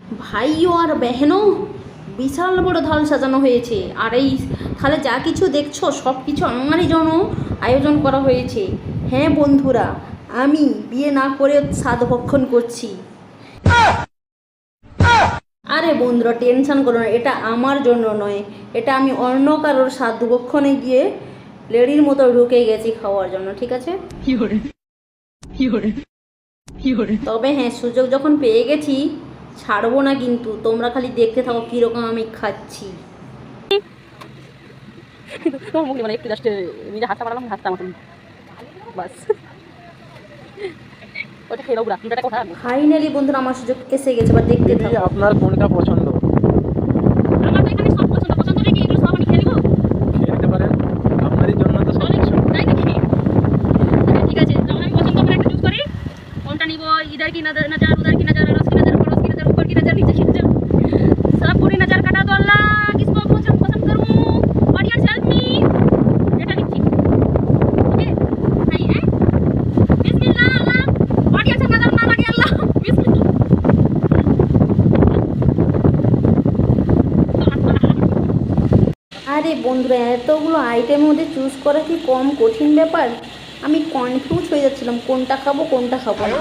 ভাইও আর বেহেনও বিশাল বড় থাল সাজানো হয়েছে। আর এই থালে যা কিছু দেখছ সব কিছু আমারই জন্য আয়োজন করা হয়েছে। হ্যাঁ বন্ধুরা আমি বিয়ে না করে স্বাদ ভক্ষণ করছি। আরে বন্ধুরা টেনশন করো না এটা আমার জন্য নয়। এটা আমি অন্য কারোর স্বাদ ভক্ষণে গিয়ে লেডির মতো ঢুকে গেছি খাওয়ার জন্য ঠিক আছে? তবে হ্যাঁ সুযোগ যখন পেয়ে গেছি ছাড়বো না কিন্তু তোমরা খালি দেখতে থাকো কীরকম আমি খাচ্ছি তোমার মুখ মানে একটু জাস্ট নিজে হাতটা বাড়ালাম হাতটা মতন বাস ওটা খেয়ে রাখুন কোথা ফাইনালি বন্ধুরা আমার সুযোগ এসে গেছে এবার দেখতে থাকো আপনার কোনটা পছন্দ আমার তো এখানে সব পছন্দ পছন্দ নাকি এগুলো সব আমি খেয়ে নেব পারেন আপনারই জন্য তো সব কিছু তাই নাকি আচ্ছা, ঠিক আছে তাহলে আমি পছন্দ করে একটা চুজ করি কোনটা নিব ইধার কি উধার কি পরস আরে বন্ধুরা, এতগুলো আইটেম মধ্যে চুজ করা কি কম কঠিন ব্যাপার? আমি কনফিউজ হয়ে যাচ্ছিলাম, কোনটা খাব কোনটা খাব না।